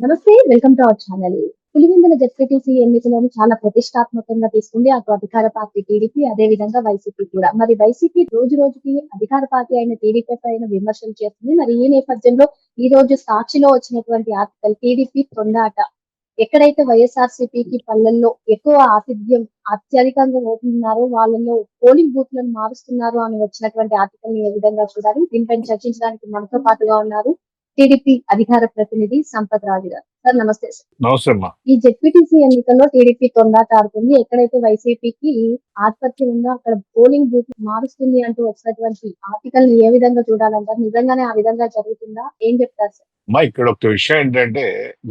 నమస్తే welcome to our channel. Pulivendula ZPTC ఎన్నికలను చాలా ప్రతిష్టాత్మకంగా తీసుకుంది అటు అధికార పార్టీ టీడీపీ అదే విధంగా వైసీపీ కూడా. మరి వైసీపీ రోజు రోజుకి అధికార పార్టీ అయిన టీడీపీ పైన విమర్శలు చేస్తుంది. మరి ఈ నేపథ్యంలో ఈ రోజు సాక్షిలో వచ్చినటువంటి ఆర్టికల్ టీడీపీ తొండాట. ఎక్కడైతే వైఎస్ఆర్ సిపికి పల్లెల్లో ఎక్కువ ఆతిథ్యం అత్యధికంగా ఓటున్నారో వాళ్ళలో పోలింగ్ బూత్లను మారుస్తున్నారు అని వచ్చినటువంటి ఆర్టికల్ ఏ విధంగా చూడాలి? దీనిపై చర్చించడానికి మనతో పాటుగా ఉన్నారు టీడీపీ అధికార ప్రతినిధి సంపత్ రాజు గారు. సార్ నమస్తే సార్. నమస్తే అమ్మా. ఈ జెడ్పీటీసీ ఎన్నికల్లో టీడీపీ తొందాట ఆడుతుంది ఎక్కడైతే వైసీపీకి ఆధిపత్యం ఉందో అక్కడ పోలింగ్ బూత్ మారుస్తుంది అంటూ వచ్చినటువంటి ఆర్టికల్ని ఏ విధంగా చూడాలంటారు? నిజంగానే ఆ విధంగా జరుగుతుందా? ఏం చెప్తారు సార్? అమ్మా ఇక్కడ ఒక విషయం ఏంటంటే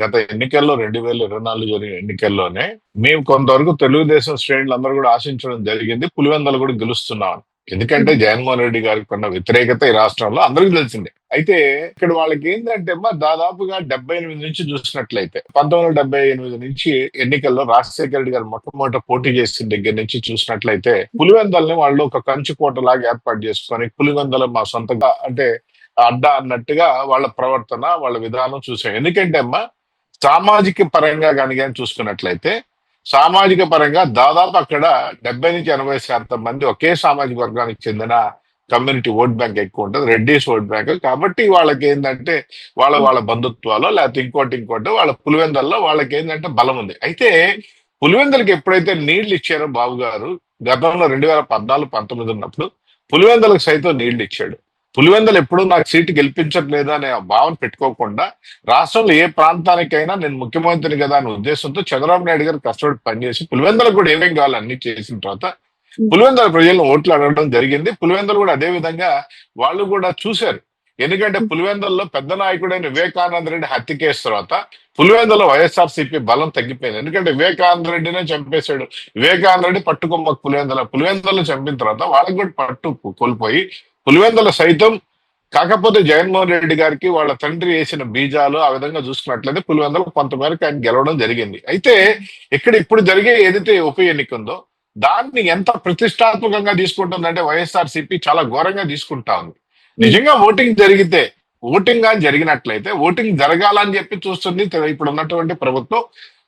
గత ఎన్నికల్లో రెండు వేల ఇరవై నాలుగు జరిగిన ఎన్నికల్లోనే మేము కొంతవరకు తెలుగుదేశం శ్రేణులు అందరూ కూడా ఆశించడం జరిగింది. పులివెందలు కూడా గెలుస్తున్నాం. ఎందుకంటే జగన్మోహన్ రెడ్డి గారికి ఉన్న వ్యతిరేకత ఈ రాష్ట్రంలో అందరికీ తెలిసిందే. అయితే ఇక్కడ వాళ్ళకి ఏంటంటే అమ్మా దాదాపుగా డెబ్బై ఎనిమిది నుంచి చూసినట్లయితే పంతొమ్మిది వందల డెబ్బై ఎనిమిది నుంచి ఎన్నికల్లో రాజశేఖర రెడ్డి గారు మొట్టమొదట పోటీ చేసిన దగ్గర నుంచి చూసినట్లయితే పులివెందల్ని వాళ్ళు ఒక కంచుకోట లాగా ఏర్పాటు చేసుకొని పులివెందల మా సొంతంగా అంటే అడ్డా అన్నట్టుగా వాళ్ళ ప్రవర్తన వాళ్ళ విధానం చూసాం. ఎందుకంటే అమ్మా సామాజిక పరంగా కానీ కానీ చూసుకున్నట్లయితే సామాజిక పరంగా దాదాపు అక్కడ డెబ్బై నుంచి ఎనభై శాతం మంది ఒకే సామాజిక వర్గానికి చెందిన కమ్యూనిటీ ఓట్ బ్యాంక్ ఎక్కువ ఉంటుంది. Reddys vote bank. కాబట్టి వాళ్ళకి ఏంటంటే వాళ్ళ వాళ్ళ బంధుత్వాలు లేకపోతే ఇంకోటి ఇంకోటి వాళ్ళ పులివెందల్లో వాళ్ళకి ఏంటంటే బలం ఉంది. అయితే పులివెందలకి ఎప్పుడైతే నీళ్ళు ఇచ్చారో బాబు గారు గతంలో రెండు వేల పద్నాలుగు పంతొమ్మిది ఉన్నప్పుడు పులివెందలకు సైతం నీళ్ళు ఇచ్చాడు. పులివెందలు ఎప్పుడు నాకు సీటు గెలిపించట్లేదు అనే భావన పెట్టుకోకుండా రాష్ట్రంలో ఏ ప్రాంతానికైనా నేను ముఖ్యమంత్రిని కదా అనే ఉద్దేశంతో చంద్రబాబు నాయుడు గారు కష్టపడి పనిచేసి పులివెందలకు కూడా ఏమేం కావాలి అన్ని చేసిన తర్వాత పులివెందల ప్రజలను ఓట్లు అడగడం జరిగింది. పులివెందలు కూడా అదే విధంగా వాళ్ళు కూడా చూశారు. ఎందుకంటే పులివెందల్లో పెద్ద నాయకుడైన వివేకానంద రెడ్డి హత్య కేసు తర్వాత పులివెందలో వైఎస్ఆర్ సిపి బలం తగ్గిపోయింది. ఎందుకంటే వివేకానంద రెడ్డినే చంపేశాడు. వివేకానంద రెడ్డి పట్టుకొమ్మ పులివెందల పులివెందలో చంపిన తర్వాత వాళ్ళకి కూడా పట్టు కోల్పోయి పులివెందుల సైతం కాకపోతే జగన్మోహన్ రెడ్డి గారికి వాళ్ళ తండ్రి వేసిన బీజాలు ఆ విధంగా చూసుకున్నట్లయితే పులివెందుల కొంతమేరకు ఆయన గెలవడం జరిగింది. అయితే ఇక్కడ ఇప్పుడు జరిగే ఏదైతే ఉప ఎన్నిక ఉందో దాన్ని ఎంత ప్రతిష్టాత్మకంగా తీసుకుంటుందంటే వైఎస్ఆర్ సిపి చాలా ఘోరంగా తీసుకుంటా ఉంది. నిజంగా ఓటింగ్ జరిగితే ఓటింగ్ కానీ జరిగినట్లయితే ఓటింగ్ జరగాలని చెప్పి చూస్తుంది ఇప్పుడు ఉన్నటువంటి ప్రభుత్వం.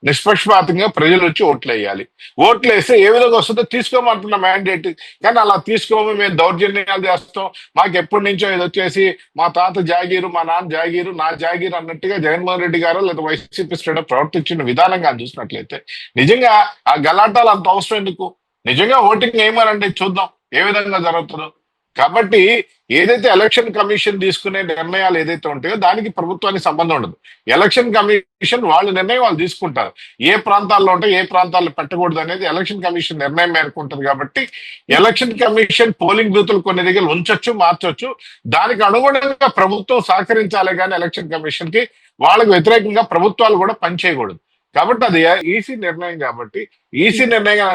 నిష్పక్షపాతంగా ప్రజలు వచ్చి ఓట్లు వేయాలి. ఓట్లు వేస్తే ఏ విధంగా వస్తుందో తీసుకోమంటున్న మ్యాండేట్ కానీ అలా తీసుకోము మేము దౌర్జన్యాలు చేస్తాం. మాకు ఎప్పటి నుంచో ఇది వచ్చేసి మా తాత జాగీరు మా నాన్న జాగీరు నా జాగీరు అన్నట్టుగా జగన్మోహన్ రెడ్డి గారు లేదా వైసీపీ శ్రేణి ప్రవర్తించిన విధానంగా చూసినట్లయితే నిజంగా ఆ గలాటాలు అంత అవసరం ఎందుకు? నిజంగా ఓటింగ్ ఏమనండి? చూద్దాం. ఏ విధంగా జరుగుతుందో. కాబట్టి ఏదైతే ఎలక్షన్ కమిషన్ తీసుకునే నిర్ణయాలు ఏదైతే ఉంటాయో దానికి ప్రభుత్వానికి సంబంధం ఉండదు. ఎలక్షన్ కమిషన్ వాళ్ళ నిర్ణయం వాళ్ళు తీసుకుంటారు. ఏ ప్రాంతాల్లో ఉంటే ఏ ప్రాంతాల్లో పెట్టకూడదు అనేది ఎలక్షన్ కమిషన్ నిర్ణయం మేరకు ఉంటుంది కాబట్టి ఎలక్షన్ కమిషన్ పోలింగ్ బూతులు కొన్ని దగ్గర ఉంచొచ్చు మార్చొచ్చు. దానికి అనుగుణంగా ప్రభుత్వం సహకరించాలి కానీ ఎలక్షన్ కమిషన్కి వాళ్ళకి వ్యతిరేకంగా ప్రభుత్వాలు కూడా పనిచేయకూడదు కాబట్టి అది ఈసీ నిర్ణయం కాబట్టి ఈసీ నిర్ణయం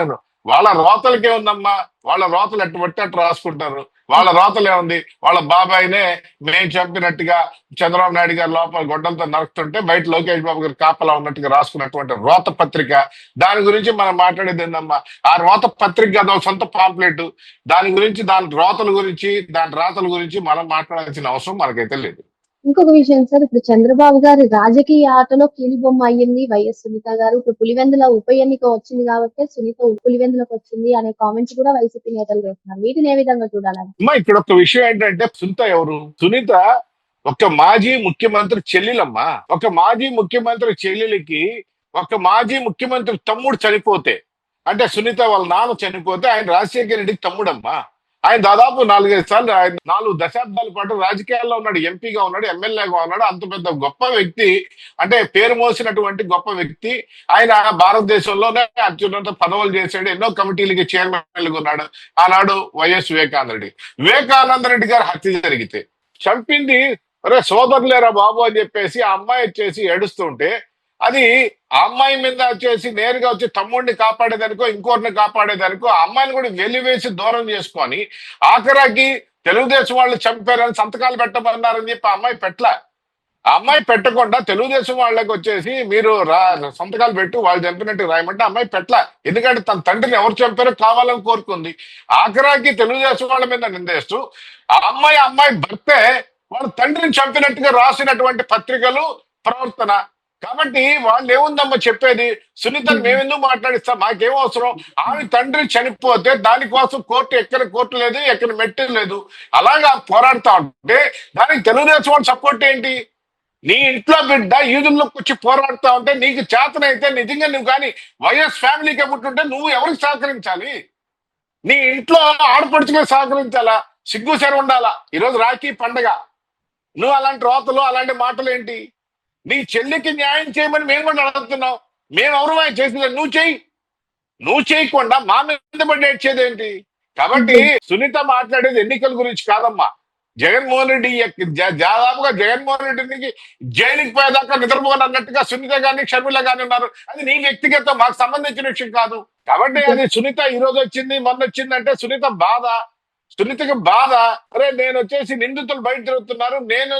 వాళ్ళ రోతలకే ఉందమ్మా. వాళ్ళ రోతలు ఎట్టు పట్టి అట్టు రాసుకుంటారు. వాళ్ళ రోతలు ఏముంది? వాళ్ళ బాబాయినే మేము చెప్పినట్టుగా చంద్రబాబు నాయుడు గారు లోపల గొడ్డలతో నరుకుతుంటే బయట లోకేష్ బాబు గారు కాపలా ఉన్నట్టుగా రాసుకున్నటువంటి రోత పత్రిక. దాని గురించి మనం మాట్లాడేది ఏందమ్మా? ఆ రోత పత్రిక అదో సొంత పాంప్లెట్. దాని గురించి దాని రోతల గురించి దాని రాతల గురించి మనం మాట్లాడాల్సిన అవసరం మనకైతే లేదు. ఇంకొక విషయం సార్ ఇప్పుడు చంద్రబాబు గారి రాజకీయ ఆటలో కీలుబొమ్మ అయ్యింది వైఎస్ సునీత గారు. ఇప్పుడు పులివెందుల ఉప ఎన్నిక వచ్చింది కాబట్టి సునీత పులివెందులకు వచ్చింది అనే కామెంట్స్ కూడా వైసీపీ నేతలు చేస్తున్నారు. వీటిని ఏ విధంగా చూడాలని ఇక్కడ ఒక విషయం ఏంటంటే సునీత ఎవరు? సునీత ఒక మాజీ ముఖ్యమంత్రి చెల్లెలమ్మా. ఒక మాజీ ముఖ్యమంత్రి చెల్లెలికి ఒక మాజీ ముఖ్యమంత్రి తమ్ముడు చనిపోతే అంటే సునీత వాళ్ళ నాన్న చనిపోతే ఆయన రాజశేఖర రెడ్డికి తమ్ముడమ్మా. ఆయన దాదాపు నాలుగైదు సార్లు ఆయన నాలుగు దశాబ్దాల పాటు రాజకీయాల్లో ఉన్నాడు ఎంపీగా ఉన్నాడు ఎమ్మెల్యేగా ఉన్నాడు. అంత పెద్ద గొప్ప వ్యక్తి అంటే పేరు మోసినటువంటి గొప్ప వ్యక్తి. ఆయన భారతదేశంలోనే అత్యున్నత పదవులు చేశాడు ఎన్నో కమిటీలకి చైర్మన్ ఉన్నాడు. ఆనాడు వైఎస్ వివేకానంద రెడ్డి వివేకానంద రెడ్డి గారు హత్య జరిగితే చంపింది అరే సోదరులేరా బాబు అని చెప్పేసి ఆ అమ్మాయి వచ్చేసి ఏడుస్తుంటే అది ఆ అమ్మాయి మీద వచ్చేసి నేరుగా వచ్చి తమ్ముడిని కాపాడేదానికో ఇంకోరిని కాపాడేదానికో ఆ అమ్మాయిని కూడా వెలివేసి దూరం చేసుకొని ఆఖరాకి తెలుగుదేశం వాళ్ళు చంపారని సంతకాలు పెట్టమన్నారని చెప్పి ఆ అమ్మాయి పెట్టలే. ఆ అమ్మాయి పెట్టకుండా తెలుగుదేశం వాళ్ళకి వచ్చేసి మీరు రా సంతకాలు పెట్టు వాళ్ళు చంపినట్టు రాయమంటే అమ్మాయి పెట్ల ఎందుకంటే తన తండ్రిని ఎవరు చంపారో కావాలని కోరుకుంది. ఆఖరాకి తెలుగుదేశం వాళ్ళ మీద నిందేస్తూ ఆ అమ్మాయి అమ్మాయి భర్తే వాళ్ళ తండ్రిని చంపినట్టుగా రాసినటువంటి పత్రికలు ప్రవర్తన. కాబట్టి వాళ్ళు ఏముందమ్మా చెప్పేది? సునీతను మేమెందుకు మాట్లాడిస్తాం? మాకేం అవసరం? ఆమె తండ్రి చనిపోతే దానికోసం కోర్టు ఎక్కడ కోర్టు లేదు ఎక్కడ మెట్టు లేదు. అలాగా పోరాడుతా ఉంటే దానికి తెలుగుదేశం వాళ్ళ సపోర్ట్ ఏంటి? నీ ఇంట్లో బిడ్డ ఈదుల్లోకి వచ్చి పోరాడుతా ఉంటే నీకు చేతనైతే నిజంగా నువ్వు కానీ వైఎస్ ఫ్యామిలీకి పుట్టుంటే నువ్వు ఎవరికి సహకరించాలి? నీ ఇంట్లో ఆడపడుచుగా సహకరించాలా? సిగ్గు సరి ఉండాలా? ఈరోజు రాఖీ పండగ. నువ్వు అలాంటి రోతలు అలాంటి మాటలు ఏంటి నీ చెల్లికి న్యాయం చేయమని మేము కూడా అడుగుతున్నాం. మేము ఎవరు చేసిన నువ్వు చెయ్యి నువ్వు చేయకుండా మా మీద పడి ఏంటి? కాబట్టి సునీత మాట్లాడేది ఎన్నికల గురించి కాదమ్మా. జగన్మోహన్ రెడ్డి దాదాపుగా జగన్మోహన్ రెడ్డికి జైలుకి పోయేదాకా నిద్రపోని అన్నట్టుగా సునీత గాని షర్మిల గాని ఉన్నారు. అది నీ వ్యక్తిగత మాకు సంబంధించిన విషయం కాదు. కాబట్టి అది సునీత ఈ రోజు వచ్చింది మొన్న వచ్చింది అంటే సునీత బాధ. సునీతకి బాధ. అరే నేను వచ్చేసి నిందితులు బయట తిరుగుతున్నారు. నేను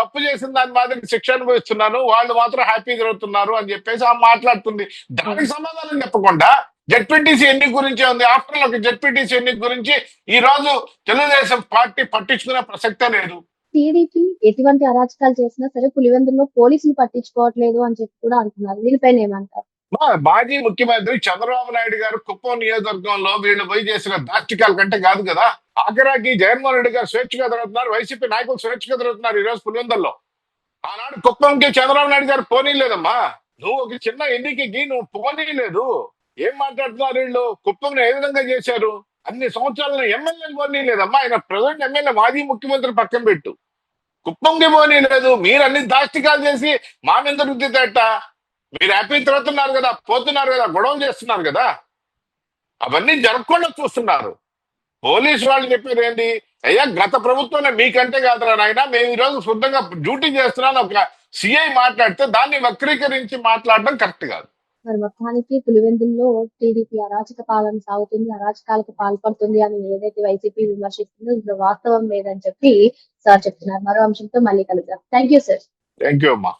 తప్పు చేసిన దాని మాదిరి శిక్ష అనుభవిస్తున్నాను వాళ్ళు మాత్రం హ్యాపీ జరుగుతున్నారు అని చెప్పేసి ఆ మాట్లాడుతుంది. దానికి సమాధానం చెప్పకుండా జెడ్పీటీసీ ఎన్నిక గురించి ఉంది. ఆఫ్టర్ ఒక జెడ్పీటీసీ ఎన్నిక గురించి ఈ రోజు తెలుగుదేశం పార్టీ పట్టించుకునే ప్రసక్తే లేదు. టీడీపీ ఎటువంటి అరాచకాలు చేసినా సరే పులివెందుల్లో పోలీసులు పట్టించుకోవట్లేదు అని చెప్పి కూడా అంటున్నారు. దీనిపైన ఏమంటారు? మాజీ ముఖ్యమంత్రి చంద్రబాబు నాయుడు గారు కుప్పం నియోజకవర్గంలో వీళ్ళు పోయి చేసిన దాష్టికాల కంటే కాదు కదా. ఆఖరాకి జగన్మోహన్ రెడ్డి గారు స్వేచ్ఛగా తిరుగుతున్నారు వైసీపీ నాయకులు స్వేచ్ఛగా తిరుగుతున్నారు ఈ రోజు పులివెందుల్లో. ఆనాడు కుప్పంకి చంద్రబాబు నాయుడు గారు పోనీ లేదమ్మా. నువ్వు ఒక చిన్న ఎన్నికకి నువ్వు పోనీ లేదు. ఏం మాట్లాడుతున్నారు వీళ్ళు? కుప్పంను ఏ విధంగా చేశారు? అన్ని సంవత్సరాలను ఎమ్మెల్యే పోనీ లేదమ్మా. ఆయన ప్రజెంట్ ఎమ్మెల్యే మాజీ ముఖ్యమంత్రి పక్కన పెట్టు. కుప్పంకి పోనీ లేదు. మీరు అన్ని దాష్టికాలు చేసి మా మీద రుద్దితేట మీరు హ్యాపీ తిరుగుతున్నారు కదా పోతున్నారు కదా గొడవలు చేస్తున్నారు కదా. అవన్నీ జరగకుండా చూస్తున్నారు. పోలీసు వాళ్ళు చెప్పేది ఏంటి? అయ్యా గత ప్రభుత్వంలో మీకంటే కాదురా నాయన మేము ఈరోజు శుద్ధంగా డ్యూటీ చేస్తున్నాను ఒక సిఐ మాట్లాడితే దాన్ని వక్రీకరించి మాట్లాడడం కరెక్ట్ కాదు. మరి మొత్తానికి పులివెందుల్లో టీడీపీ అరాచక పాలన సాగుతుంది అరాచకాలకు పాల్పడుతుంది అని ఏదైతే వైసీపీ విమర్శిస్తుందో ఇందులో వాస్తవం లేదని చెప్పి సార్ చెప్తున్నారు. మరో అంశంతో మళ్ళీ కలుద్దాం. Thank you sir thank you అమ్మా.